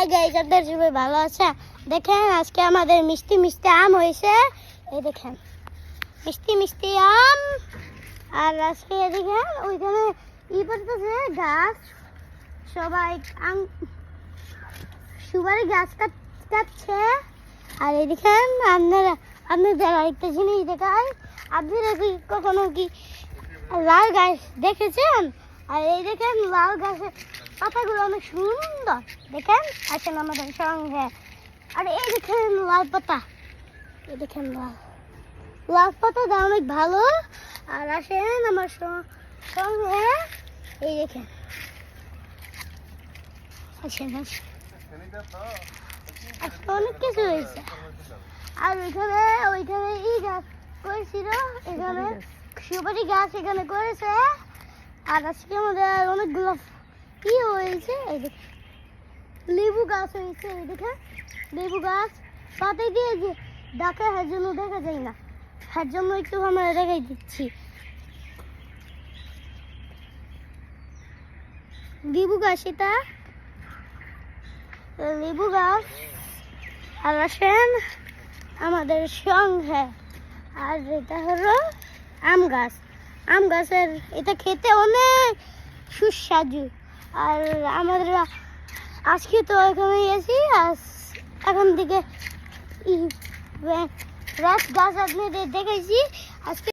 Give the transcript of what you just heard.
আপনার সবাই ভালো আছে। দেখেন আজকে আমাদের মিষ্টি মিষ্টি আম হয়েছে। এই দেখেন, মিষ্টি মিষ্টি আম। আর আজকে দেখেন ওইখানে ই পড়তেছে, গাছ। সবাই আম, সুপারি গাছ কাট, কাটছে। আর এই দেখেন আপনারা, আপনাদের আরেকটা জিনিস দেখায় আপনারা কি কখনো কি লাল গাছ দেখেছেন? আর এই দেখেন লাল গাছের পাতাগুলো অনেক সুন্দর। দেখেন? আসেন আমাদের সঙ্গে। আর এই দেখেন লাল পাতা। এই দেখেন লাল। লাল পাতাটা অনেক ভালো। আর আসেন আমার সঙ্গে এই দেখেন। আসেন আসেন। অনেক কিছু হয়েছে। আর ওইখানে ওইখানে ই গাছ করেছিল। এখানে সুপারি গাছ এখানে করেছে। আর আজকে আমাদের অনেকগুলো কি হয়েছে, এই লেবু গাছ হয়েছে, এই দেখে? লেবু গাছ, পাতে দিয়ে যে ডাকে হার জন্য দেখা যায় না। হার জন্য একটু আমরা দেখাই দিচ্ছি। লেবু গাছ এটা। লেবু গাছ, আর আসেন আমাদের সঙ্গে। আর এটা হলো আম গাছ। আম গাছের, এটা খেতে অনেক সুস্বাদু। আর আমাদের আজকে তো এখানে এসি আর এখন থেকে রাত গাছ আপনাদের দেখেছি আজকে